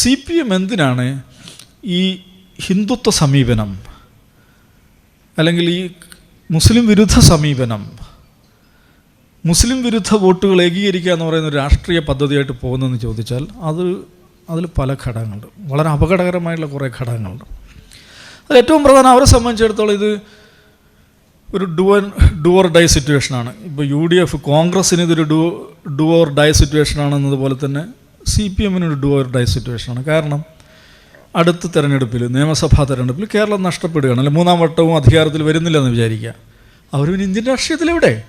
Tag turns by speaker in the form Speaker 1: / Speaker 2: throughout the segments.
Speaker 1: C P M എന്തിനാണ് ഈ ഹിന്ദുത്വ സമീപനം അല്ലെങ്കിൽ ഈ മുസ്ലിം വിരുദ്ധ സമീപനം? മുസ്ലിം വിരുദ്ധ വോട്ടുകൾ ഏകീകരിക്കുക എന്ന് പറയുന്ന ഒരു രാഷ്ട്രീയ പദ്ധതിയായിട്ട് പോകുന്നതെന്ന് ചോദിച്ചാൽ അത് അതിൽ പല ഘടകങ്ങളുണ്ട്. വളരെ അപകടകരമായിട്ടുള്ള കുറേ ഘടകങ്ങളുണ്ട്. അത് ഏറ്റവും പ്രധാനം അവരെ സംബന്ധിച്ചിടത്തോളം ഇത് ഒരു ഡുവൻ ഡുവർ ഡൈ സിറ്റുവേഷനാണ്. ഇപ്പോൾ യു ഡി എഫ് കോൺഗ്രസ്സിന് ഇതൊരു ഡു ഡുവർ ഡൈ സിറ്റുവേഷനാണെന്നതുപോലെ തന്നെ സി പി എമ്മിനൊരു ഡുവർ ഡൈ സിറ്റുവേഷനാണ് കാരണം അടുത്ത തെരഞ്ഞെടുപ്പിൽ നിയമസഭാ തെരഞ്ഞെടുപ്പിൽ കേരളം നഷ്ടപ്പെടുകയാണ്. അല്ലെങ്കിൽ മൂന്നാം വട്ടവും അധികാരത്തിൽ വരുന്നില്ല എന്ന് വിചാരിക്കുക. അവർ ഇന്ത്യൻ രാഷ്ട്രീയത്തിലെവിടെ?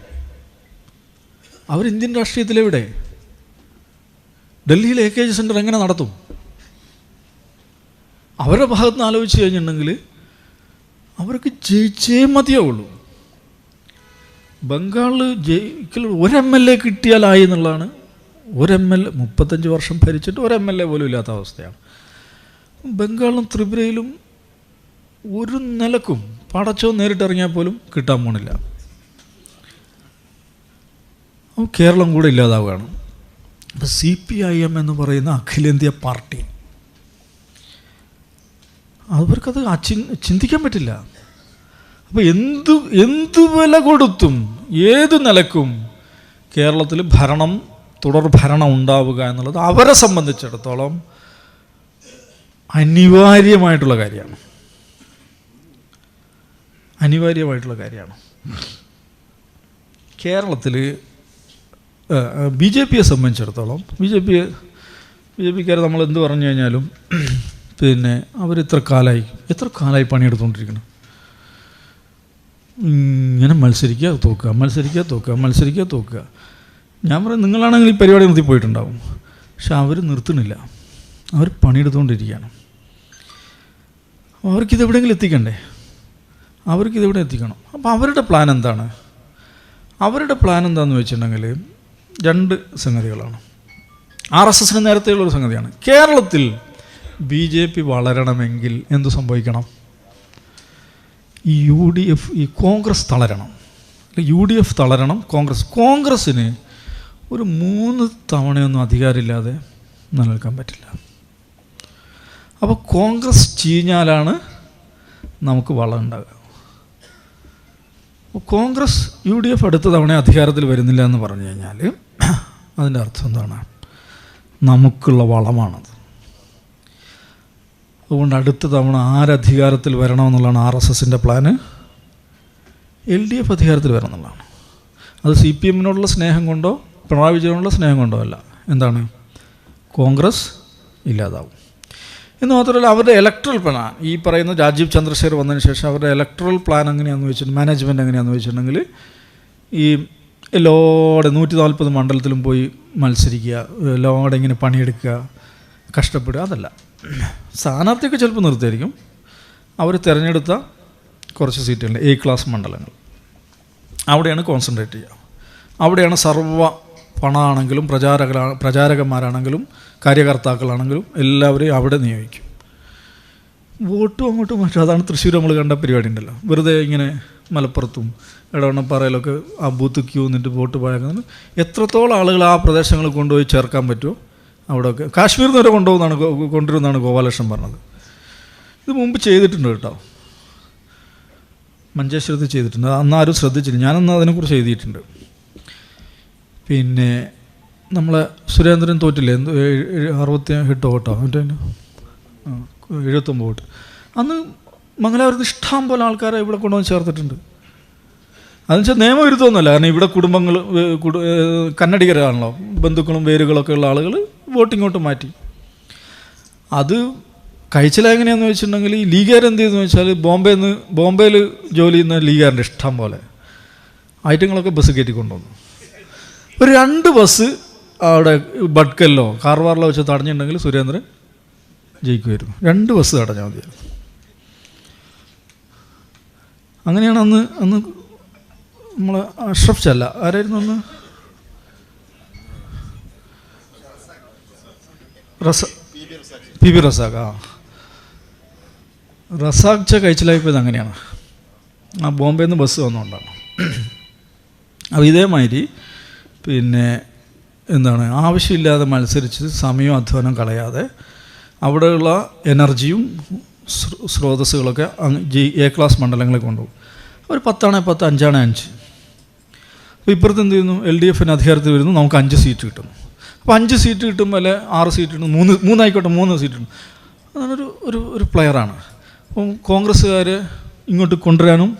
Speaker 1: അവർ ഇന്ത്യൻ രാഷ്ട്രീയത്തിലെവിടെ? ഡൽഹിയിൽ എ കെ ജി സെന്റർ എങ്ങനെ നടത്തും? അവരുടെ ഭാഗത്ത് നിന്ന് ആലോചിച്ച് കഴിഞ്ഞിട്ടുണ്ടെങ്കിൽ അവർക്ക് ജയിച്ചേ മതിയാവുള്ളൂ ബംഗാളിൽ ജയിക്കൽ ഒരു എം എൽ എ കിട്ടിയാലായി എന്നുള്ളതാണ് ഒരു എം എൽ എ മുപ്പത്തഞ്ച് വർഷം ഭരിച്ചിട്ട് ഒരു എം എൽ എ പോലും ഇല്ലാത്ത അവസ്ഥയാണ്. ബംഗാളിലും ത്രിപുരയിലും ഒരു നിലക്കും പടച്ചോ നേരിട്ടിറങ്ങിയാൽ പോലും കിട്ടാൻ പോണില്ല. കേരളം കൂടെ ഇല്ലാതാവുകയാണ്. അപ്പോൾ സി പി ഐ എം എന്ന് പറയുന്ന അഖിലേന്ത്യാ പാർട്ടി. അവർക്കത് അച്ചി- ചിന്തിക്കാൻ പറ്റില്ല. അപ്പോൾ എന്തു എന്ത് വില കൊടുത്തും ഏത് നിലക്കും കേരളത്തിൽ ഭരണം തുടർ ഭരണം ഉണ്ടാവുക എന്നുള്ളത് അവരെ സംബന്ധിച്ചിടത്തോളം അനിവാര്യമായിട്ടുള്ള കാര്യമാണ്. അനിവാര്യമായിട്ടുള്ള കാര്യമാണ്. കേരളത്തിൽ ബി ജെ പിയെ സംബന്ധിച്ചിടത്തോളം B J P B J പിക്കാർ നമ്മൾ എന്ത് പറഞ്ഞു കഴിഞ്ഞാലും പിന്നെ അവർ ഇത്ര കാലമായി എത്ര കാലമായി പണിയെടുത്തുകൊണ്ടിരിക്കണം ഇങ്ങനെ മത്സരിക്കുക തോക്കുക മത്സരിക്കുക തോക്കുക മത്സരിക്കുക തോക്കുക. ഞാൻ പറയും നിങ്ങളാണെങ്കിൽ ഈ പരിപാടി നിർത്തി പോയിട്ടുണ്ടാവും. പക്ഷെ അവർ നിർത്തുന്നില്ല. അവർ പണിയെടുത്തുകൊണ്ടിരിക്കുകയാണ്. അവർക്കിത് എവിടെയെങ്കിലും എത്തിക്കണ്ടേ? അവർക്കിത് എവിടെ എത്തിക്കണം? അപ്പോൾ അവരുടെ പ്ലാൻ എന്താണ്? അവരുടെ പ്ലാൻ എന്താണെന്ന് വെച്ചിട്ടുണ്ടെങ്കിൽ രണ്ട് സംഗതികളാണ്. ആർ എസ് എസിന് നേരത്തെയുള്ളൊരു സംഗതിയാണ്. കേരളത്തിൽ ബി ജെ പി വളരണമെങ്കിൽ എന്തു സംഭവിക്കണം? ഈ യു ഡി എഫ് ഈ കോൺഗ്രസ് തളരണം. യു ഡി എഫ് തളരണം കോൺഗ്രസ്. കോൺഗ്രസ്സിന് ഒരു മൂന്ന് തവണയൊന്നും അധികാരമില്ലാതെ നിലനിൽക്കാൻ പറ്റില്ല. അപ്പോൾ കോൺഗ്രസ് ചീഞ്ഞാലാണ് നമുക്ക് വളം ഉണ്ടാകുക കോൺഗ്രസ് യു ഡി എഫ് അടുത്ത തവണ അധികാരത്തിൽ വരുന്നില്ല എന്ന് പറഞ്ഞു കഴിഞ്ഞാൽ അതിന്റെ അർത്ഥം എന്താണ്? നമുക്കുള്ള വളമാണത്. അതുകൊണ്ട് അടുത്ത തവണ ആരധികാരത്തിൽ വരണമെന്നുള്ളതാണ് ആർ എസ് എസിന്റെ പ്ലാന്. എൽ ഡി എഫ് അധികാരത്തിൽ വരണം എന്നുള്ളതാണ്. അത് സി പി എമ്മിനോടുള്ള സ്നേഹം കൊണ്ടോ പിണറായി വിജയനോടുള്ള സ്നേഹം കൊണ്ടോ അല്ല എന്താണ്? കോൺഗ്രസ് ഇല്ലാതാവും. എന്ന് മാത്രമല്ല അവരുടെ ഇലക്ട്രൽ പ്ലാൻ ഈ പറയുന്ന രാജീവ് ചന്ദ്രശേഖർ വന്നതിന് ശേഷം അവരുടെ ഇലക്ട്രൽ പ്ലാൻ എങ്ങനെയാണെന്ന് വെച്ചിട്ട് മാനേജ്മെന്റ് എങ്ങനെയാണെന്ന് വെച്ചിട്ടുണ്ടെങ്കിൽ ഈ ലോഡ് നൂറ്റി നാൽപ്പത് മണ്ഡലത്തിലും പോയി മത്സരിക്കുക ലോഡ് ഇങ്ങനെ പണിയെടുക്കുക കഷ്ടപ്പെടുക അതല്ല. സ്ഥാനാർത്ഥിയൊക്കെ ചിലപ്പോൾ നിർത്തിയായിരിക്കും. അവർ തിരഞ്ഞെടുത്ത കുറച്ച് സീറ്റുകൾ എ ക്ലാസ് മണ്ഡലങ്ങൾ. അവിടെയാണ് കോൺസെൻട്രേറ്റ് ചെയ്യുക. അവിടെയാണ് സർവ പണമാണെങ്കിലും പ്രചാരക പ്രചാരകന്മാരാണെങ്കിലും കാര്യകർത്താക്കളാണെങ്കിലും എല്ലാവരെയും അവിടെ നിയോഗിക്കും. വോട്ടും അങ്ങോട്ടും മാറ്റും. അതാണ് തൃശ്ശൂർ നമ്മൾ കണ്ട പരിപാടി ഉണ്ടല്ലോ. വെറുതെ ഇങ്ങനെ മലപ്പുറത്തും ഇടവണ്ണപ്പാറയിലൊക്കെ ആ ബൂത്ത് ക്യൂ നിന്നിട്ട് വോട്ട് പാഴക്കുന്നത് എത്രത്തോളം ആളുകൾ ആ പ്രദേശങ്ങളിൽ കൊണ്ടുപോയി ചേർക്കാൻ പറ്റുമോ? അവിടെയൊക്കെ കാശ്മീരിൽ നിന്ന് വരെ കൊണ്ടുപോകുന്നതാണ് കൊണ്ടുവരുന്നതാണ് ഗോപാലകൃഷ്ണൻ പറഞ്ഞത്. ഇത് മുമ്പ് ചെയ്തിട്ടുണ്ട് കേട്ടോ. മഞ്ചേശ്വരത്ത് ചെയ്തിട്ടുണ്ട്. അന്ന് ആരും ശ്രദ്ധിച്ചില്ല. ഞാനന്ന് അതിനെക്കുറിച്ച് എഴുതിയിട്ടുണ്ട്. പിന്നെ നമ്മൾ സുരേന്ദ്രൻ തോറ്റില്ലേ? അറുപത്തി എട്ട് വോട്ടോ മറ്റേ എഴുപത്തൊമ്പത് വോട്ട്. അന്ന് മംഗലാപുരത്ത് ഇഷ്ടം പോലെ ആൾക്കാരെ ഇവിടെ കൊണ്ടുവന്ന് ചേർത്തിട്ടുണ്ട്. അതെന്ന് വെച്ചാൽ വരുത്തുമെന്നല്ല കാരണം ഇവിടെ കുടുംബങ്ങൾ കന്നടികരാണല്ലോ ബന്ധുക്കളും വേരുകളൊക്കെ ഉള്ള ആളുകൾ വോട്ടിങ്ങോട്ട് മാറ്റി. അത് കഴിച്ചില്ല എങ്ങനെയാണെന്ന് വെച്ചിട്ടുണ്ടെങ്കിൽ ഈ ലീഗുകാർ എന്ത് ചെയ്തെന്ന് വെച്ചാൽ ബോംബെയിൽ നിന്ന് ബോംബെയിൽ ജോലി ചെയ്യുന്ന ലീഗുകാരന്റെ ഇഷ്ടം പോലെ ഐറ്റങ്ങളൊക്കെ ബസ് കയറ്റി കൊണ്ടുവന്നു. ഒരു രണ്ട് ബസ് അവിടെ ബഡ്കല്ലോ കാർവാറിലോ വെച്ച് തടഞ്ഞിട്ടുണ്ടെങ്കിൽ സുരേന്ദ്രൻ ജയിക്കുമായിരുന്നു. രണ്ട് ബസ് തടഞ്ഞാൽ മതിയായിരുന്നു അങ്ങനെയാണ് അന്ന് അന്ന് നമ്മൾ അഷ്റഫ് ചല്ല. ആരായിരുന്നു അന്ന്? റസ പി ബി റസാഖ് ആ. റസാഖ് ച കഴിച്ചിലായിപ്പോയത് അങ്ങനെയാണ്. ആ ബോംബെയിൽ നിന്ന് ബസ് വന്നുകൊണ്ടാണ് അപ്പോൾ ഇതേമാതിരി പിന്നെ എന്താണ് ആവശ്യമില്ലാതെ മത്സരിച്ച് സമയവും അധ്വാനം കളയാതെ അവിടെയുള്ള എനർജിയും സ്രോ- സ്രോതസ്സുകളൊക്കെ ജി എ ക്ലാസ് മണ്ഡലങ്ങളിൽ കൊണ്ടുപോകും. ഒരു പത്താണെ പത്ത് അഞ്ചാണെ അഞ്ച്. അപ്പോൾ ഇപ്പുറത്ത് എന്ത് ചെയ്യുന്നു? എൽ ഡി എഫിന് അധികാരത്തിൽ വരുന്നു നമുക്ക് അഞ്ച് സീറ്റ് കിട്ടുന്നു അപ്പോൾ അഞ്ച് സീറ്റ് കിട്ടുമ്പോൾ അല്ലെ ആറ് സീറ്റ് കിട്ടും മൂന്ന് മൂന്നായിക്കോട്ടെ മൂന്ന് സീറ്റ് കിട്ടും. അതൊരു ഒരു ഒരു പ്ലെയറാണ്. അപ്പം കോൺഗ്രസ്സുകാർ ഇങ്ങോട്ട് കൊണ്ടുവരാനും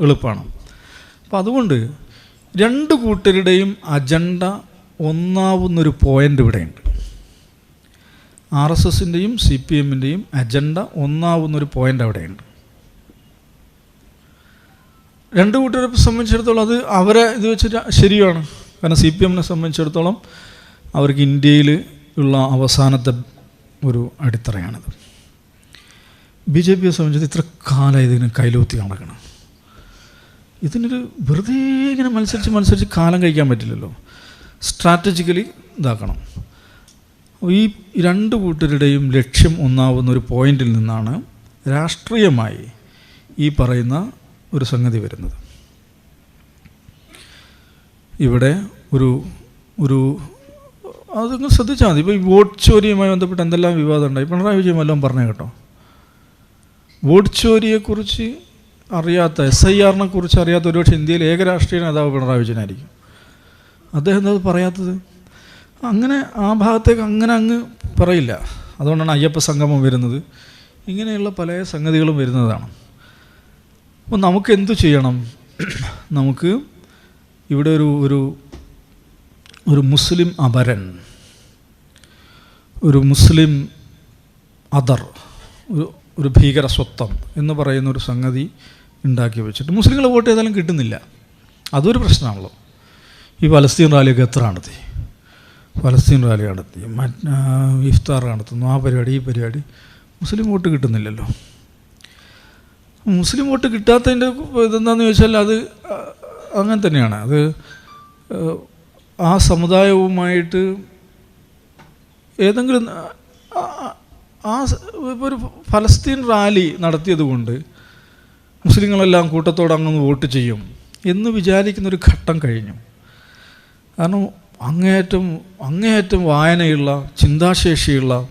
Speaker 1: എളുപ്പമാണ്. അപ്പം അതുകൊണ്ട് രണ്ട് കൂട്ടരുടെയും അജണ്ട ഒന്നാവുന്നൊരു പോയിന്റ് ഇവിടെയുണ്ട്. ആർ എസ് എസിന്റെയും സി പി എമ്മിന്റെയും അജണ്ട ഒന്നാവുന്നൊരു പോയിന്റ് അവിടെയുണ്ട്. രണ്ട് കൂട്ടരെ സംബന്ധിച്ചിടത്തോളം അത് അവരെ ഇത് വെച്ചിട്ട് ശരിയാണ്. കാരണം സി പി എമ്മിനെ സംബന്ധിച്ചിടത്തോളം അവർക്ക് ഇന്ത്യയിൽ ഉള്ള അവസാനത്തെ ഒരു അടിത്തറയാണിത്. ബി ജെ പിയെ സംബന്ധിച്ച് ഇത്ര കാലം ഇതിന് കൈലൂത്തി നടക്കണം. ഇതിനൊരു വെറുതെ ഇങ്ങനെ മത്സരിച്ച് മത്സരിച്ച് കാലം കഴിക്കാൻ പറ്റില്ലല്ലോ. സ്ട്രാറ്റജിക്കലി ഇതാക്കണം. ഈ രണ്ട് കൂട്ടരുടെയും ലക്ഷ്യം ഒന്നാവുന്ന ഒരു പോയിന്റിൽ നിന്നാണ് രാഷ്ട്രീയമായി ഈ പറയുന്ന ഒരു സംഗതി വരുന്നത്. ഇവിടെ ഒരു ഒരു അതൊന്ന് ശ്രദ്ധിച്ചാൽ മതി. ഇപ്പോൾ ഈ വോട്ട് ചോരിയുമായി ബന്ധപ്പെട്ട് എന്തെല്ലാം വിവാദം ഉണ്ടായി? പിണറായി വിജയൻ വല്ലതും പറഞ്ഞു കേട്ടോ. വോട്ട് ചോരിയെക്കുറിച്ച് അറിയാത്ത എസ് ഐ ആറിനെ കുറിച്ച് അറിയാത്ത ഒരുപക്ഷെ ഇന്ത്യയിൽ ഏക രാഷ്ട്രീയ നേതാവ് പിണറായി വിജയനായിരിക്കും അദ്ദേഹം എന്താ പറയാത്തത്? അങ്ങനെ ആ ഭാഗത്തേക്ക് അങ്ങനെ അങ്ങ് പറയില്ല. അതുകൊണ്ടാണ് അയ്യപ്പ സംഗമം വരുന്നത്. ഇങ്ങനെയുള്ള പല സംഗതികളും വരുന്നതാണ്. അപ്പോൾ നമുക്ക് എന്തു ചെയ്യണം? നമുക്ക് ഇവിടെ ഒരു ഒരു ഒരു മുസ്ലിം അപരൻ ഒരു മുസ്ലിം അതർ ഒരു ഒരു ഭീകര സ്വത്വം എന്ന് പറയുന്ന ഒരു സംഗതി ഉണ്ടാക്കി വെച്ചിട്ട് മുസ്ലിങ്ങൾ വോട്ട് ചെയ്താലും കിട്ടുന്നില്ല. അതൊരു പ്രശ്നമാണല്ലോ. ഈ പലസ്തീൻ റാലിയൊക്കെ എത്ര നടത്തി? പലസ്തീൻ റാലി നടത്തി. ഇഫ്താർ നടത്തുന്നു. ആ പരിപാടി ഈ പരിപാടി. മുസ്ലിം വോട്ട് കിട്ടുന്നില്ലല്ലോ. മുസ്ലിം വോട്ട് കിട്ടാത്തതിന്റെ ഇതെന്താണെന്ന് ചോദിച്ചാൽ അത് അങ്ങനെ തന്നെയാണ്. അത് ആ സമുദായവുമായിട്ട് ഏതെങ്കിലും ആ, ഒരു ഫലസ്തീൻ റാലി നടത്തിയതുകൊണ്ട് മുസ്ലിങ്ങളെല്ലാം കൂട്ടത്തോടെ അങ്ങ് വോട്ട് ചെയ്യും എന്ന് വിചാരിക്കുന്ന ഒരു ഘട്ടം കഴിഞ്ഞു. കാരണം അങ്ങേയറ്റം അങ്ങേയറ്റം വായനയുള്ള ചിന്താശേഷിയുള്ള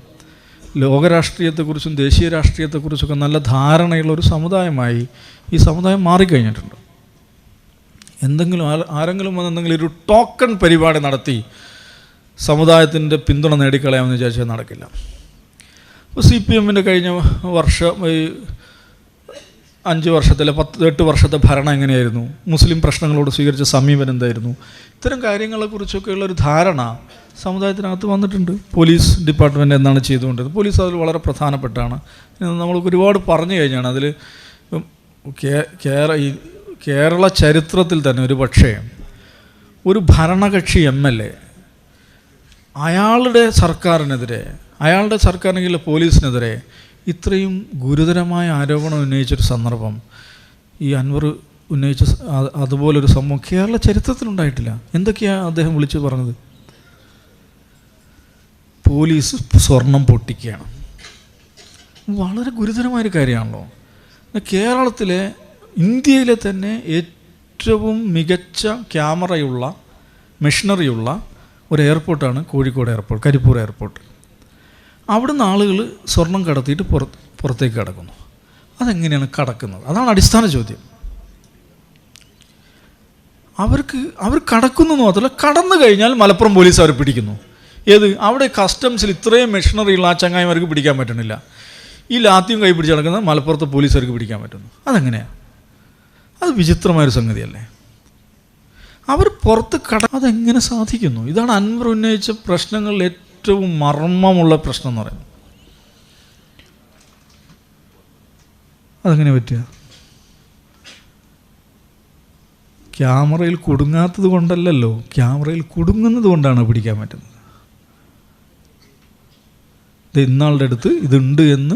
Speaker 1: ലോകരാഷ്ട്രീയത്തെക്കുറിച്ചും ദേശീയ രാഷ്ട്രീയത്തെക്കുറിച്ചൊക്കെ നല്ല ധാരണയുള്ള ഒരു സമുദായമായി ഈ സമുദായം മാറിക്കഴിഞ്ഞിട്ടുണ്ട്. എന്തെങ്കിലും ആരെങ്കിലും വന്ന് എന്തെങ്കിലും ഒരു ടോക്കൺ പരിപാടി നടത്തി സമുദായത്തിന്റെ പിന്തുണ നേടിക്കളയാമെന്ന് വിചാരിച്ചാൽ നടക്കില്ല. സി പി എമ്മിന്റെ കഴിഞ്ഞ വർഷം ഈ അഞ്ച് വർഷത്തിലെ പത്ത് എട്ട് വർഷത്തെ ഭരണം എങ്ങനെയായിരുന്നു? മുസ്ലിം പ്രശ്നങ്ങളോട് സ്വീകരിച്ച സമീപനം എന്തായിരുന്നു? ഇത്തരം കാര്യങ്ങളെക്കുറിച്ചൊക്കെയുള്ള ഒരു ധാരണ സമുദായത്തിനകത്ത് വന്നിട്ടുണ്ട്. പോലീസ് ഡിപ്പാർട്ട്മെന്റ് എന്താണ് ചെയ്തുകൊണ്ടിരുന്നത്. പോലീസ് അതിൽ വളരെ പ്രധാനപ്പെട്ടാണ്. നമ്മൾക്ക് ഒരുപാട് പറഞ്ഞു കഴിഞ്ഞാണ് അതിൽ ഈ കേരള ചരിത്രത്തിൽ തന്നെ ഒരു പക്ഷേ ഒരു ഭരണകക്ഷി എം എൽ എ അയാളുടെ സർക്കാരിനെതിരെ അയാളുടെ സർക്കാരിനെങ്കിൽ പോലീസിനെതിരെ ഇത്രയും ഗുരുതരമായ ആരോപണം ഉന്നയിച്ചൊരു സന്ദർഭം. ഈ അൻവർ ഉന്നയിച്ച അതുപോലൊരു സംഭവം കേരള ചരിത്രത്തിലുണ്ടായിട്ടില്ല. എന്തൊക്കെയാണ് അദ്ദേഹം വിളിച്ചു പറഞ്ഞത്? പോലീസ് സ്വർണം പൊട്ടിക്കുകയാണ്. വളരെ ഗുരുതരമായൊരു കാര്യമാണല്ലോ. കേരളത്തിലെ ഇന്ത്യയിലെ തന്നെ ഏറ്റവും മികച്ച ക്യാമറയുള്ള മെഷീനറിയുള്ള ഒരു എയർപോർട്ടാണ് കോഴിക്കോട് എയർപോർട്ട് കരിപ്പൂർ എയർപോർട്ട്. അവിടുന്ന് ആളുകൾ സ്വർണം കടത്തിയിട്ട് പുറത്ത് പുറത്തേക്ക് കടക്കുന്നു. അതെങ്ങനെയാണ് കടക്കുന്നത്? അതാണ് അടിസ്ഥാന ചോദ്യം. അവർക്ക് അവർ കടക്കുന്നു മാത്രമല്ല കടന്നു കഴിഞ്ഞാൽ മലപ്പുറം പോലീസ് അവർ പിടിക്കുന്നു. ഏത്? അവിടെ കസ്റ്റംസിൽ ഇത്രയും മെഷീനറിയുള്ള ആ ചങ്ങായിമാർക്ക് പിടിക്കാൻ പറ്റണില്ല. ഈ ലാത്തിയും കൈ പിടിച്ച് നടക്കുന്ന മലപ്പുറത്തെ പോലീസുകാർക്ക് പിടിക്കാൻ പറ്റുന്നു. അതെങ്ങനെയാണ് അത് വിചിത്രമായൊരു സംഗതിയല്ലേ? അവർ പുറത്ത് കട അതെങ്ങനെ സാധിക്കുന്നു? ഇതാണ് അൻവർ ഉന്നയിച്ച പ്രശ്നങ്ങളിൽ ഏറ്റവും മർമ്മമുള്ള പ്രശ്നം എന്ന് പറയുന്നത് അതെങ്ങനെ പറ്റുക? ക്യാമറയിൽ കുടുങ്ങാത്തത് കൊണ്ടല്ലല്ലോ. ക്യാമറയിൽ കുടുങ്ങുന്നത് കൊണ്ടാണ് പിടിക്കാൻ പറ്റുന്നത്. ഇത് ഇന്നാളുടെ അടുത്ത് ഇതുണ്ട് എന്ന്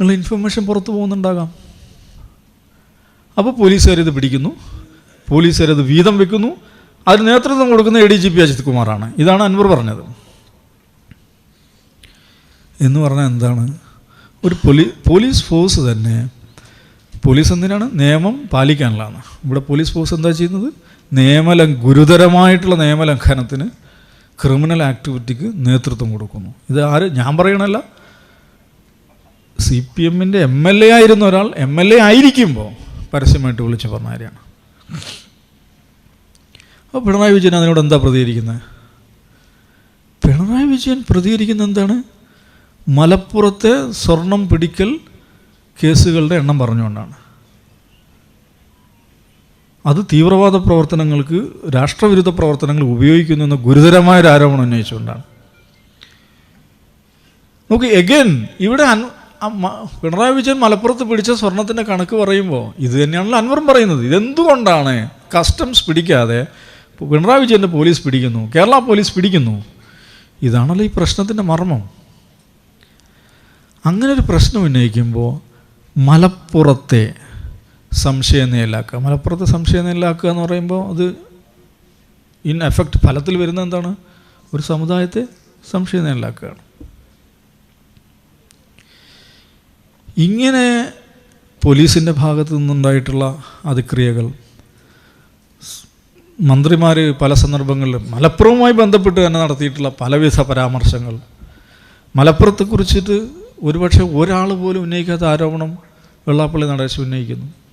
Speaker 1: ഉള്ള ഇൻഫർമേഷൻ പുറത്തു പോകുന്നുണ്ടാകാം. അപ്പോൾ പോലീസുകാരിത് പിടിക്കുന്നു. പോലീസുകാരത് വീതം വെക്കുന്നു. അതിന് നേതൃത്വം കൊടുക്കുന്ന A D G P Ajith കുമാറാണ്. ഇതാണ് അൻവർ പറഞ്ഞത്. എന്ന് പറഞ്ഞാൽ എന്താണ്? ഒരു പോലീ പോലീസ് ഫോഴ്സ് തന്നെ പോലീസ് എന്തിനാണ്? നിയമം പാലിക്കാനുള്ളതാണ്. ഇവിടെ പോലീസ് ഫോഴ്സ് എന്താ ചെയ്യുന്നത്? നിയമലം ഗുരുതരമായിട്ടുള്ള നിയമലംഘനത്തിന് ക്രിമിനൽ ആക്ടിവിറ്റിക്ക് നേതൃത്വം കൊടുക്കുന്നു. ഇത് ആര്? ഞാൻ പറയണല്ല സി പി എമ്മിന്റെ എം എൽ എ ആയിരുന്ന ഒരാൾ എം എൽ എ ആയിരിക്കുമ്പോൾ പരസ്യമായിട്ട് വിളിച്ച് പറഞ്ഞ കാര്യമാണ്. അപ്പോൾ പിണറായി വിജയൻ അതിനോട് എന്താ പ്രതികരിക്കുന്നത്? പിണറായി വിജയൻ പ്രതികരിക്കുന്ന എന്താണ്? മലപ്പുറത്തെ സ്വർണം പിടിക്കൽ കേസുകളുടെ എണ്ണം പറഞ്ഞുകൊണ്ടാണ്. അത് തീവ്രവാദ പ്രവർത്തനങ്ങൾക്ക് രാഷ്ട്രവിരുദ്ധ പ്രവർത്തനങ്ങൾ ഉപയോഗിക്കുന്നു എന്ന ഗുരുതരമായ ഒരു ആരോപണം ഉന്നയിച്ചുകൊണ്ടാണ്. നോക്ക് എഗൈൻ ഇവിടെ പിണറായി വിജയൻ മലപ്പുറത്ത് പിടിച്ച സ്വർണത്തിന്റെ കണക്ക് പറയുമ്പോൾ ഇത് തന്നെയാണല്ലോ അൻവറും പറയുന്നത്. ഇതെന്തുകൊണ്ടാണ് കസ്റ്റംസ് പിടിക്കാതെ പിണറായി വിജയന്റെ പോലീസ് പിടിക്കുന്നു കേരള പോലീസ് പിടിക്കുന്നു. ഇതാണല്ലോ ഈ പ്രശ്നത്തിന്റെ മർമ്മം. അങ്ങനെ ഒരു പ്രശ്നം ഉന്നയിക്കുമ്പോൾ മലപ്പുറത്തെ സംശയനിലാക്കുക മലപ്പുറത്തെ സംശയനിലാക്കുക എന്ന് പറയുമ്പോൾ അത് ഇൻ എഫക്റ്റ് ഫലത്തിൽ വരുന്ന എന്താണ്? ഒരു സമുദായത്തെ സംശയനിലാക്കുകയാണ് ഇങ്ങനെ പോലീസിന്റെ ഭാഗത്തു നിന്നുണ്ടായിട്ടുള്ള അതിക്രിയകൾ മന്ത്രിമാർ പല സന്ദർഭങ്ങളിലും മലപ്പുറവുമായി ബന്ധപ്പെട്ട് തന്നെ നടത്തിയിട്ടുള്ള പലവിധ പരാമർശങ്ങൾ. മലപ്പുറത്തെ കുറിച്ചിട്ട് ഒരുപക്ഷെ ഒരാൾ പോലും ഉന്നയിക്കാത്ത ആരോപണം വെള്ളാപ്പള്ളി നടേശ് ഉന്നയിക്കുന്നു.